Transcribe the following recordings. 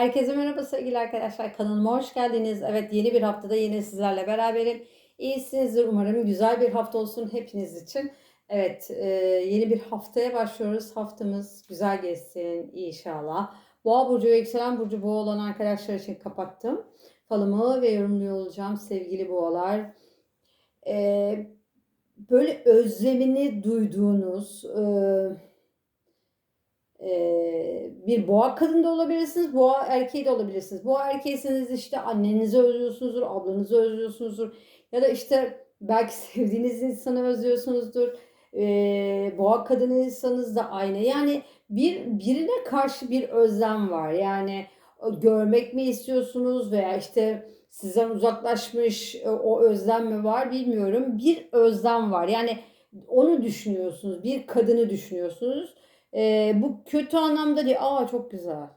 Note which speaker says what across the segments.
Speaker 1: Herkese merhaba sevgili arkadaşlar. Kanalıma hoş geldiniz. Evet yeni bir haftada yine sizlerle beraberim. İyisinizdir umarım. Güzel bir hafta olsun hepiniz için. Evet e, yeni bir haftaya başlıyoruz. Haftamız güzel geçsin inşallah. Boğa burcu ve yükselen burcu boğa olan arkadaşlar için kapattım. Falımı ve yorumluyor olacağım sevgili boğalar. E, böyle özlemini duyduğunuz... E, bir boğa kadın da olabilirsiniz, boğa erkeği de olabilirsiniz. Boğa erkeğisiniz işte annenizi özlüyorsunuzdur, ablanızı özlüyorsunuzdur. Ya da işte belki sevdiğiniz insanı özlüyorsunuzdur. Ee, boğa kadınıysanız da aynı. Yani bir birine karşı bir özlem var. Yani görmek mi istiyorsunuz veya işte sizden uzaklaşmış e, o özlem mi var bilmiyorum. Bir özlem var. Yani onu düşünüyorsunuz. Bir kadını düşünüyorsunuz ee, bu kötü anlamda değil. Aa çok güzel.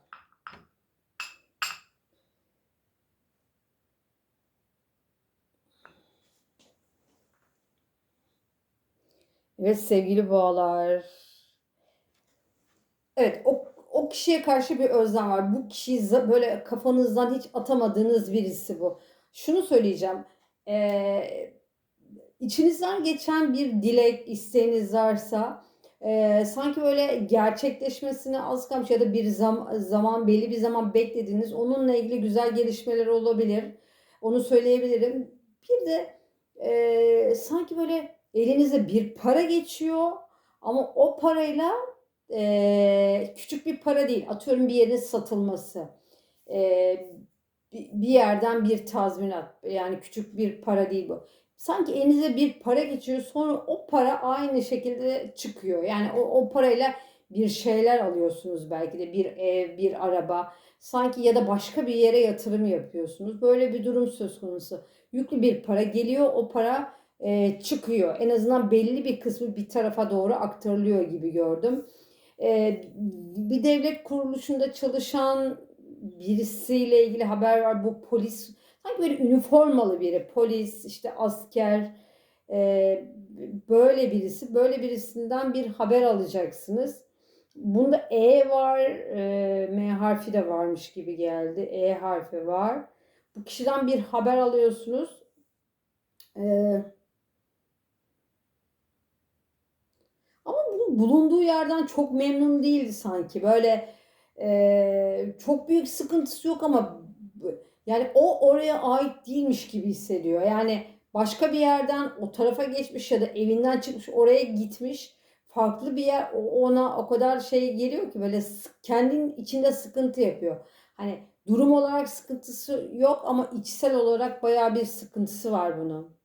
Speaker 1: Evet sevgili boğalar. Evet o, o kişiye karşı bir özlem var. Bu kişiyi böyle kafanızdan hiç atamadığınız birisi bu. Şunu söyleyeceğim. Ee, içinizden geçen bir dilek, isteğiniz varsa e, sanki böyle gerçekleşmesine az kalmış ya da bir zam, zaman belli bir zaman beklediğiniz onunla ilgili güzel gelişmeler olabilir. Onu söyleyebilirim. Bir de e, sanki böyle elinize bir para geçiyor ama o parayla e, küçük bir para değil. Atıyorum bir yerin satılması. E, bir yerden bir tazminat yani küçük bir para değil bu sanki elinize bir para geçiyor sonra o para aynı şekilde çıkıyor. Yani o, o parayla bir şeyler alıyorsunuz belki de bir ev, bir araba sanki ya da başka bir yere yatırım yapıyorsunuz. Böyle bir durum söz konusu. Yüklü bir para geliyor o para e, çıkıyor. En azından belli bir kısmı bir tarafa doğru aktarılıyor gibi gördüm. E, bir devlet kuruluşunda çalışan birisiyle ilgili haber var. Bu polis Sanki böyle üniformalı biri, polis, işte asker, e, böyle birisi, böyle birisinden bir haber alacaksınız. Bunda E var, e, M harfi de varmış gibi geldi. E harfi var. Bu kişiden bir haber alıyorsunuz. E, ama bu bulunduğu yerden çok memnun değildi sanki. Böyle e, çok büyük sıkıntısı yok ama yani o oraya ait değilmiş gibi hissediyor. Yani başka bir yerden o tarafa geçmiş ya da evinden çıkmış oraya gitmiş. Farklı bir yer ona o kadar şey geliyor ki böyle kendin içinde sıkıntı yapıyor. Hani durum olarak sıkıntısı yok ama içsel olarak baya bir sıkıntısı var bunun.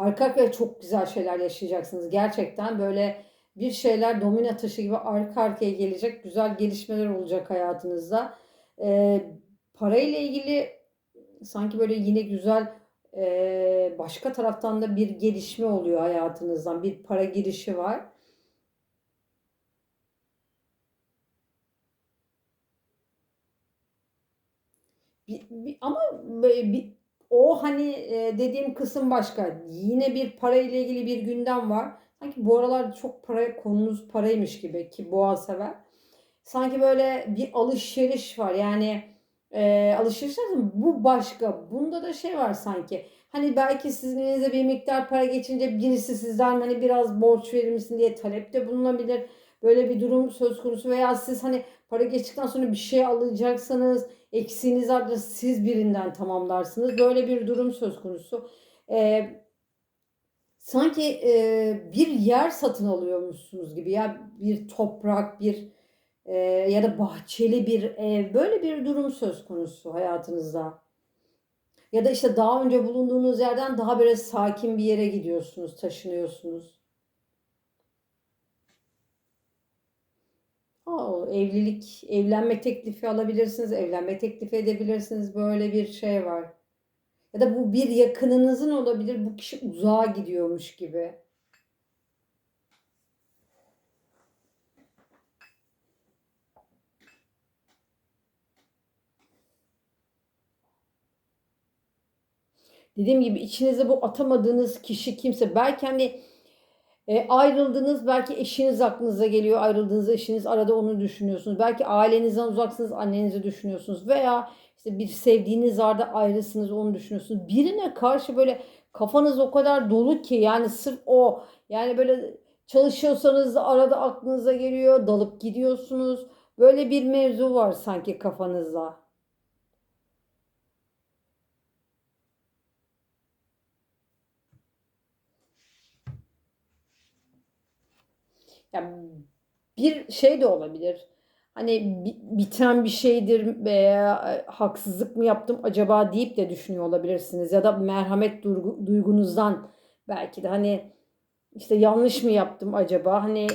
Speaker 1: Arka arkaya çok güzel şeyler yaşayacaksınız. Gerçekten böyle bir şeyler domino taşı gibi arka arkaya gelecek. Güzel gelişmeler olacak hayatınızda. Ee, parayla ilgili sanki böyle yine güzel e, başka taraftan da bir gelişme oluyor hayatınızdan. Bir para girişi var. Bir, bir, ama bir, o hani e, dediğim kısım başka. Yine bir para ile ilgili bir gündem var. Sanki bu aralar çok para konunuz paraymış gibi ki boğa sever. Sanki böyle bir alışveriş var. Yani e, alışveriş bu başka. Bunda da şey var sanki. Hani belki sizin elinize bir miktar para geçince birisi sizden hani biraz borç verir misin diye talepte bulunabilir. Böyle bir durum söz konusu veya siz hani para geçtikten sonra bir şey alacaksanız eksiğiniz vardır siz birinden tamamlarsınız. Böyle bir durum söz konusu. Ee, sanki e, bir yer satın alıyormuşsunuz gibi ya bir toprak bir e, ya da bahçeli bir ev böyle bir durum söz konusu hayatınızda. Ya da işte daha önce bulunduğunuz yerden daha böyle sakin bir yere gidiyorsunuz, taşınıyorsunuz. o evlilik, evlenme teklifi alabilirsiniz, evlenme teklifi edebilirsiniz. Böyle bir şey var. Ya da bu bir yakınınızın olabilir. Bu kişi uzağa gidiyormuş gibi. Dediğim gibi içinize bu atamadığınız kişi kimse belki hani e, ayrıldınız, belki eşiniz aklınıza geliyor. Ayrıldığınız eşiniz arada onu düşünüyorsunuz. Belki ailenizden uzaksınız, annenizi düşünüyorsunuz. Veya işte bir sevdiğiniz vardı ayrısınız onu düşünüyorsunuz. Birine karşı böyle kafanız o kadar dolu ki yani sırf o yani böyle çalışıyorsanız da arada aklınıza geliyor, dalıp gidiyorsunuz. Böyle bir mevzu var sanki kafanızda. Yani bir şey de olabilir. Hani bi- biten bir şeydir veya e, haksızlık mı yaptım acaba deyip de düşünüyor olabilirsiniz. Ya da merhamet duygu- duygunuzdan belki de hani işte yanlış mı yaptım acaba hani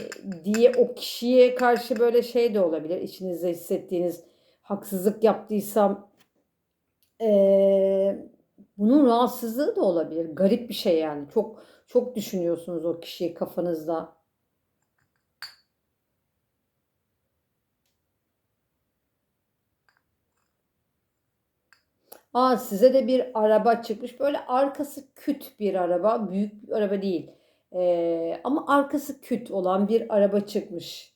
Speaker 1: diye o kişiye karşı böyle şey de olabilir. İçinizde hissettiğiniz haksızlık yaptıysam eee, bunun rahatsızlığı da olabilir. Garip bir şey yani. Çok çok düşünüyorsunuz o kişiyi kafanızda. Aa, size de bir araba çıkmış. Böyle arkası küt bir araba. Büyük bir araba değil. Ee, ama arkası küt olan bir araba çıkmış.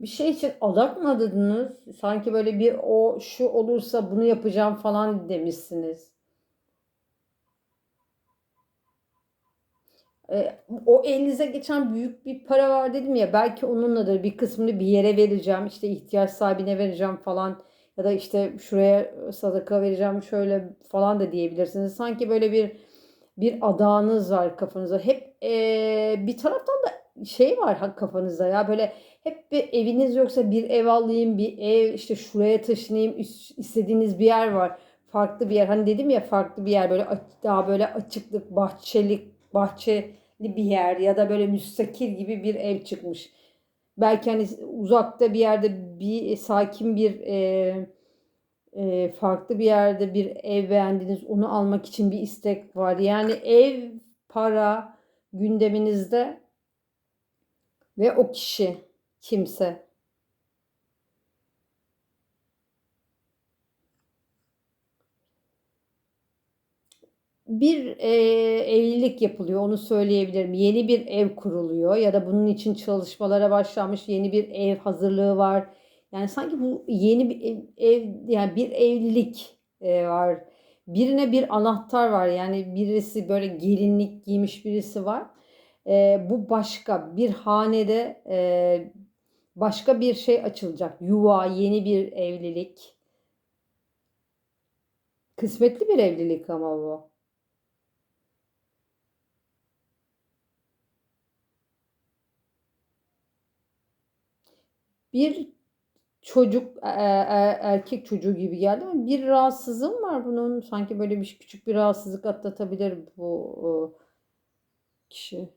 Speaker 1: Bir şey için adak mı adadınız? Sanki böyle bir o şu olursa bunu yapacağım falan demişsiniz. E, o elinize geçen büyük bir para var dedim ya belki onunladır bir kısmını bir yere vereceğim işte ihtiyaç sahibine vereceğim falan ya da işte şuraya sadaka vereceğim şöyle falan da diyebilirsiniz. Sanki böyle bir bir adağınız var kafanızda. Hep e, bir taraftan da şey var kafanızda ya böyle hep bir eviniz yoksa bir ev alayım bir ev işte şuraya taşınayım is- istediğiniz bir yer var. Farklı bir yer. Hani dedim ya farklı bir yer böyle daha böyle açıklık bahçelik bahçeli bir yer ya da böyle müstakil gibi bir ev çıkmış. Belki hani uzakta bir yerde bir sakin bir e, e, farklı bir yerde bir ev beğendiniz onu almak için bir istek var. Yani ev, para gündeminizde ve o kişi kimse. Bir e, evlilik yapılıyor, onu söyleyebilirim. Yeni bir ev kuruluyor ya da bunun için çalışmalara başlanmış yeni bir ev hazırlığı var. Yani sanki bu yeni bir ev, ev yani bir evlilik e, var. Birine bir anahtar var. Yani birisi böyle gelinlik giymiş birisi var. E, bu başka bir hanede e, başka bir şey açılacak. Yuva, yeni bir evlilik. Kısmetli bir evlilik ama bu. Bir çocuk e- e- erkek çocuğu gibi geldi ama bir rahatsızlığım var bunun. Sanki böyle bir küçük bir rahatsızlık atlatabilir bu kişi.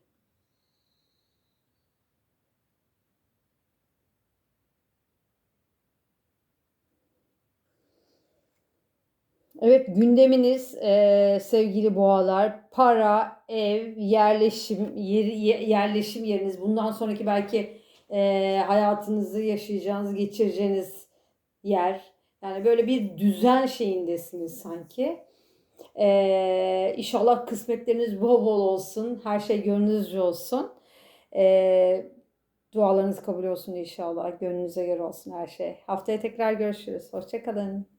Speaker 1: Evet gündeminiz e, sevgili boğalar para, ev, yerleşim yeri, ye- yerleşim yeriniz. Bundan sonraki belki e, hayatınızı yaşayacağınız, geçireceğiniz yer. Yani böyle bir düzen şeyindesiniz sanki. E, İnşallah kısmetleriniz bol bol olsun. Her şey gönlünüzce olsun. E, dualarınız kabul olsun inşallah. Gönlünüze göre olsun her şey. Haftaya tekrar görüşürüz. Hoşça kalın.